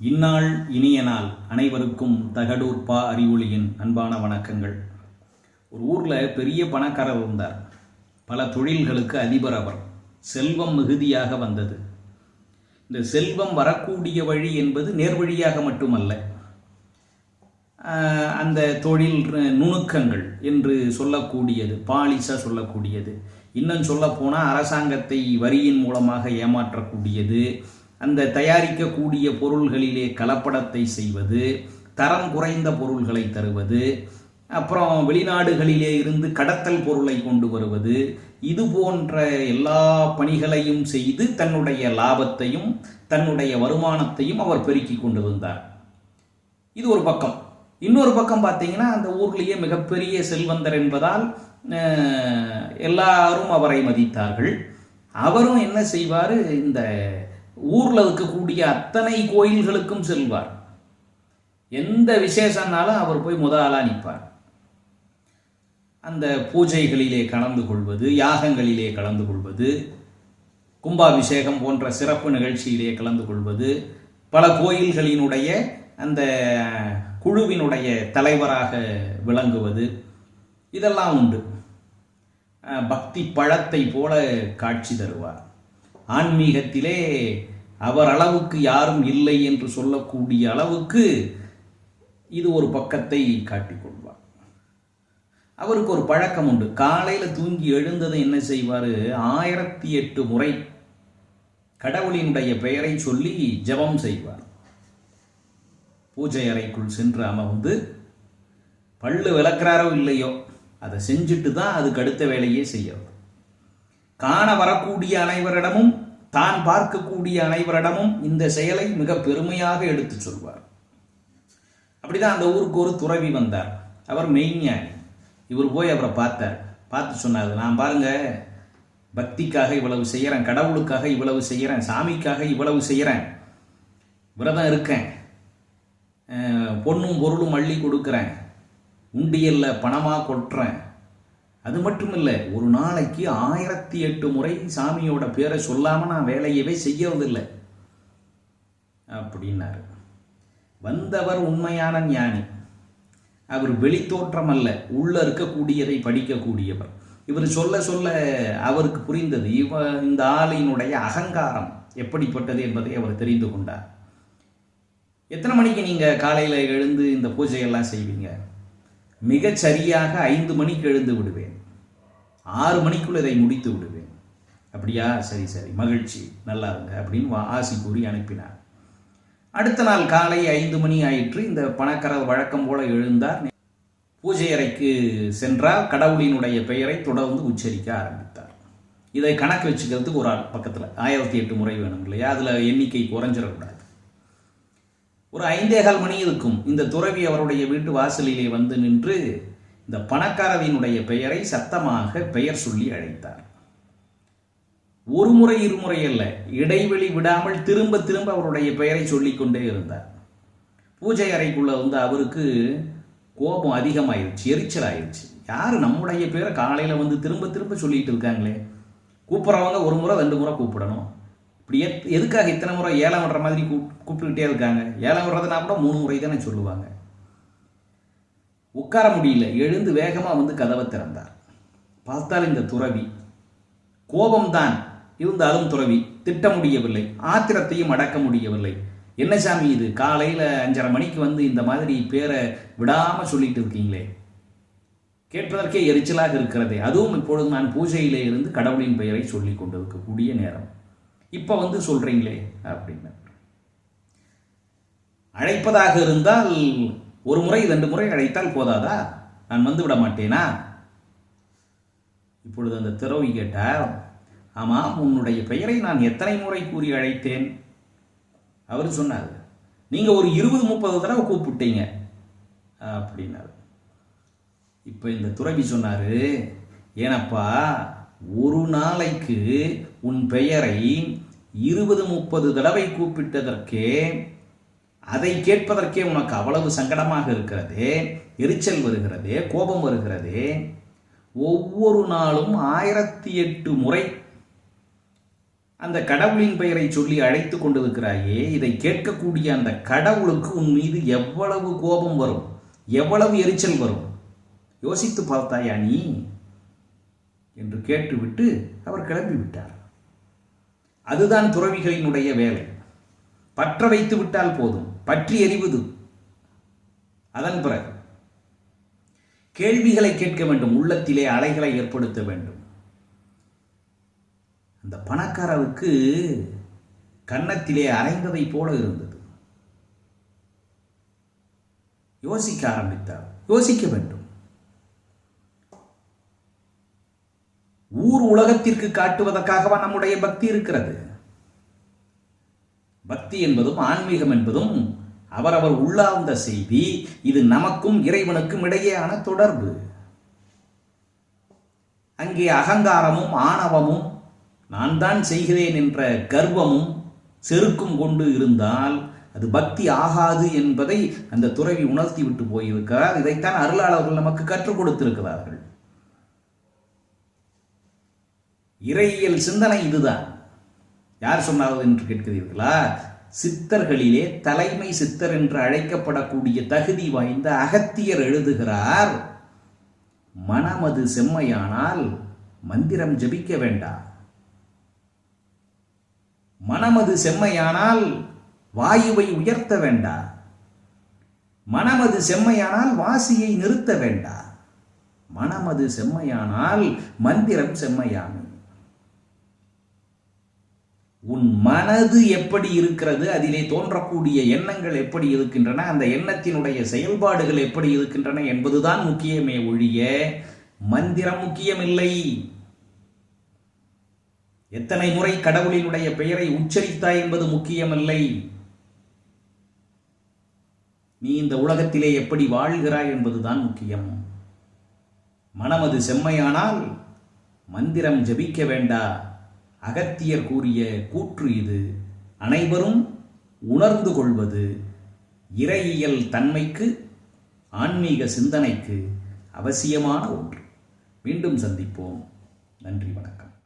இந்நாள் இனிய நாள் அனைவருக்கும் தகடூர் பா அறிவொளியின் அன்பான வணக்கங்கள். ஒரு ஊரில் பெரிய பணக்காரர் இருந்தார். பல தொழில்களுக்கு அதிபர் அவர். செல்வம் மிகுதியாக வந்தது. இந்த செல்வம் வரக்கூடிய வழி என்பது நேர்வழியாக மட்டுமல்ல. அந்த தொழில் நுணுக்கங்கள் என்று சொல்லக்கூடியது பாலிசா சொல்லக்கூடியது. இன்னும் சொல்லப்போனால் அரசாங்கத்தை வரியின் மூலமாக ஏமாற்றக்கூடியது. அந்த தயாரிக்கக்கூடிய பொருள்களிலே கலப்படத்தை செய்வது தரம் குறைந்த பொருள்களை தருவது அப்புறம் வெளிநாடுகளிலே இருந்து கடத்தல் பொருளை கொண்டு வருவது இது போன்ற எல்லா பணிகளையும் செய்து தன்னுடைய லாபத்தையும் தன்னுடைய வருமானத்தையும் அவர் பெருக்கி கொண்டு வந்தார். இது ஒரு பக்கம். இன்னொரு பக்கம் பார்த்தீங்கன்னா அந்த ஊர்லேயே மிகப்பெரிய செல்வந்தர் என்பதால் எல்லாரும் அவரை மதித்தார்கள். அவரும் என்ன செய்வார்? இந்த ஊரில் இருக்கக்கூடிய அத்தனை கோயில்களுக்கும் செல்வார். எந்த விசேஷம்னாலும் அவர் போய் முத நிற்பார். அந்த பூஜைகளிலே கலந்து கொள்வது யாகங்களிலே கலந்து கொள்வது கும்பாபிஷேகம் போன்ற சிறப்பு நிகழ்ச்சியிலே கலந்து கொள்வது பல கோயில்களினுடைய அந்த குழுவினுடைய தலைவராக விளங்குவது இதெல்லாம் உண்டு. பக்தி பழத்தை போல காட்சி தருவார். ஆன்மீகத்திலே அவர் அளவுக்கு யாரும் இல்லை என்று சொல்லக்கூடிய அளவுக்கு இது ஒரு பக்கத்தை காட்டிக்கொள்வார். அவருக்கு ஒரு பழக்கம் உண்டு. காலையில் தூங்கி எழுந்ததை என்ன செய்வார்? ஆயிரத்தி எட்டு முறை கடவுளினுடைய பெயரை சொல்லி ஜெபம் செய்வார். பூஜை அறைக்குள் சென்று அமர்ந்து பல்லு விளக்குறாரோ இல்லையோ அதை செஞ்சுட்டு தான் அதுக்கு அடுத்த வேலையே செய்யறது. காண வரக்கூடிய அனைவரிடமும் தான் பார்க்கக்கூடிய அனைவரிடமும் இந்த செயலை மிக பெருமையாக எடுத்துச் சொல்வார். அப்படிதான் அந்த ஊருக்கு ஒரு துறவி வந்தார். அவர் மெய்ஞானி. இவர் போய் அவரை பார்த்தார். பார்த்து சொன்னார் நான் பாருங்க பக்திக்காக இவ்வளவு செய்கிறேன் கடவுளுக்காக இவ்வளவு செய்கிறேன் சாமிக்காக இவ்வளவு செய்கிறேன் விரதம் இருக்கேன் பொண்ணும் பொருளும் அள்ளி கொடுக்குறேன் உண்டியலில் பணமாக கொட்டுறேன் அது மட்டும் இல்லை ஒரு நாளைக்கு ஆயிரத்தி எட்டு முறை சாமியோட பேரை சொல்லாமல் நான் வேலையவே செய்யறதில்லை. அப்படின்னாரு. வந்தவர் உண்மையான ஞானி. அவர் வெளித்தோற்றம் அல்ல உள்ள இருக்கக்கூடியதை படிக்கக்கூடியவர். இவர் சொல்ல சொல்ல அவருக்கு புரிந்தது இவ இந்த ஆளினுடைய அகங்காரம் எப்படிப்பட்டது என்பதை அவர் தெரிந்து கொண்டார். எத்தனை மணிக்கு நீங்கள் காலையில் எழுந்து இந்த பூஜையெல்லாம் செய்வீங்க? மிகச் சரியாக ஐந்து மணிக்கு எழுந்து விடுவேன். ஆறு மணிக்குள் இதை முடித்து விடுவேன். அப்படியா? சரி சரி. மகிழ்ச்சி. நல்லா இருங்க அப்படின்னு வா- ஆசி கூறி அனுப்பினார். அடுத்த நாள் காலை ஐந்து மணி ஆயிற்று. இந்த பணக்காரர் வழக்கம் போல எழுந்தார். பூஜை அறைக்கு சென்றால் கடவுளினுடைய பெயரை தொடர்ந்து உச்சரிக்க ஆரம்பித்தார். இதை கணக்கு வச்சுக்கிறதுக்கு ஒரு ஆள் பக்கத்தில். ஆயிரத்தி எட்டு முறை வேணும் இல்லையா? அதில் எண்ணிக்கை குறைஞ்சிடக்கூடாது. ஒரு ஐந்தேகால் மணி இருக்கும். இந்த துறவி அவருடைய வீட்டு வாசலிலே வந்து நின்று இந்த பணக்காரவியினுடைய பெயரை சத்தமாக பெயர் சொல்லி அழைத்தார். ஒரு முறை இருமுறை அல்ல இடைவெளி விடாமல் திரும்ப திரும்ப அவருடைய பெயரை சொல்லிக்கொண்டே இருந்தார். பூஜை அறைக்குள்ள வந்து அவருக்கு கோபம் அதிகமாயிருச்சு எரிச்சல் ஆயிருச்சு யார் நம்முடைய பேரை காலையில் வந்து திரும்ப திரும்ப சொல்லிட்டு இருக்காங்களே? கூப்பிட்றவங்க ஒரு முறை ரெண்டு முறை கூப்பிடணும். இப்படி எத் எதுக்காக இத்தனை முறை ஏலம் விடுற மாதிரி கூப் கூப்பிட்டுக்கிட்டே இருக்காங்க? ஏலம் விடுறதுனா கூட மூணு முறை தானே சொல்லுவாங்க. உட்கார முடியல. எழுந்து வேகமாக வந்து கதவை திறந்தார். பார்த்தால் இந்த துறவி. கோபம்தான். இருந்தாலும் துறவி திட்ட முடியவில்லை. ஆத்திரத்தையும் அடக்க முடியவில்லை. என்ன சாமி இது? காலையில் அஞ்சரை மணிக்கு வந்து இந்த மாதிரி பேரை விடாமல் சொல்லிட்டு இருக்கீங்களே. கேட்பதற்கே எரிச்சலாக இருக்கிறதே. அதுவும் இப்பொழுது நான் பூஜையிலே இருந்து கடவுளின் பெயரை சொல்லி கொண்டிருக்கக்கூடிய நேரம். இப்போ வந்து சொல்கிறீங்களே அப்படின்னு. அழைப்பதாக இருந்தால் ஒரு முறை ரெண்டு முறை அழைத்தால் போதாதா? நான் வந்து விட மாட்டேனா? இப்பொழுது அந்த துறவி கேட்டார் ஆமாம் உன்னுடைய பெயரை நான் எத்தனை முறை கூறி அழைத்தேன்? அவர் சொன்னார் நீங்கள் ஒரு இருபது முப்பது தடவை கூப்பிட்டீங்க. அப்படின்னாரு. இப்போ இந்த துறவி சொன்னார் ஏனப்பா ஒரு நாளைக்கு உன் பெயரை இருபது முப்பது தடவை கூப்பிட்டதற்கே அதை கேட்பதற்கே உனக்கு அவ்வளவு சங்கடமாக இருக்கிறதே எரிச்சல் வருகிறதே கோபம் வருகிறதே. ஒவ்வொரு நாளும் ஆயிரத்தி எட்டு முறை அந்த கடவுளின் பெயரை சொல்லி அழைத்து கொண்டிருக்கிறாயே இதை கேட்கக்கூடிய அந்த கடவுளுக்கு உன் மீது எவ்வளவு கோபம் வரும் எவ்வளவு எரிச்சல் வரும்? யோசித்து பார்த்தாயா நீ? என்று கேட்டுவிட்டு அவர் கிளம்பி விட்டார் அதுதான் துறவிகளினுடைய வேலை. பற்ற வைத்து விட்டால் போதும் பற்றி எறிவது அதன் பிறகு கேள்விகளை கேட்க வேண்டும் உள்ளத்திலே அலைகளை ஏற்படுத்த வேண்டும். அந்த பணக்காரருக்கு கன்னத்திலே அரைந்ததை போல இருந்தது. யோசிக்க ஆரம்பித்தார். யோசிக்க வேண்டும். ஊர் உலகத்திற்கு காட்டுவதற்காகவா நம்முடைய பக்தி இருக்கிறது? பக்தி என்பதும் ஆன்மீகம் என்பதும் அவரவர் உள்ளார்ந்த செய்தி இது நமக்கும் இறைவனுக்கும் இடையேயான தொடர்பு. அங்கே அகங்காரமும் ஆணவமும் நான் தான் செய்கிறேன் என்ற கர்வமும் செருக்கும் கொண்டு இருந்தால் அது பக்தி ஆகாது என்பதை அந்த துறவி உணர்த்தி விட்டு போயிருக்கிறார். இதைத்தான் அருளாளர்கள் நமக்கு கற்றுக் கொடுத்திருக்கிறார்கள். இறையியல் சிந்தனை இதுதான். யார் சொன்னார்கள் என்று கேட்கிறீர்களா? சித்தர்களிலே தலைமை சித்தர் என்று அழைக்கப்படக்கூடிய தகுதி வாய்ந்த அகத்தியர் எழுதுகிறார் மனமது செம்மையானால் மந்திரம் ஜபிக்க வேண்டாம். மனமது செம்மையானால் வாயுவை உயர்த்த வேண்டா மனமது செம்மையானால் வாசியை நிறுத்த வேண்டா மனமது செம்மையானால் மந்திரம் செம்மையான உன் மனது எப்படி இருக்கிறது அதிலே தோன்றக்கூடிய எண்ணங்கள் எப்படி இருக்கின்றன அந்த எண்ணத்தினுடைய செயல்பாடுகள் எப்படி இருக்கின்றன என்பதுதான் முக்கியமே ஒழிய மந்திரம் முக்கியமில்லை. எத்தனை முறை கடவுளினுடைய பெயரை உச்சரித்தாய் என்பது முக்கியமில்லை. நீ இந்த உலகத்திலே எப்படி வாழ்கிறாய் என்பதுதான் முக்கியம். மனமது செம்மையானால் மந்திரம் ஜபிக்க வேண்டா. அகத்தியர் கூறிய கூற்று இது. அனைவரும் உணர்ந்து கொள்வது இறையியல் தன்மைக்கு ஆன்மீக சிந்தனைக்கு அவசியமான ஒன்று. மீண்டும் சந்திப்போம். நன்றி வணக்கம்.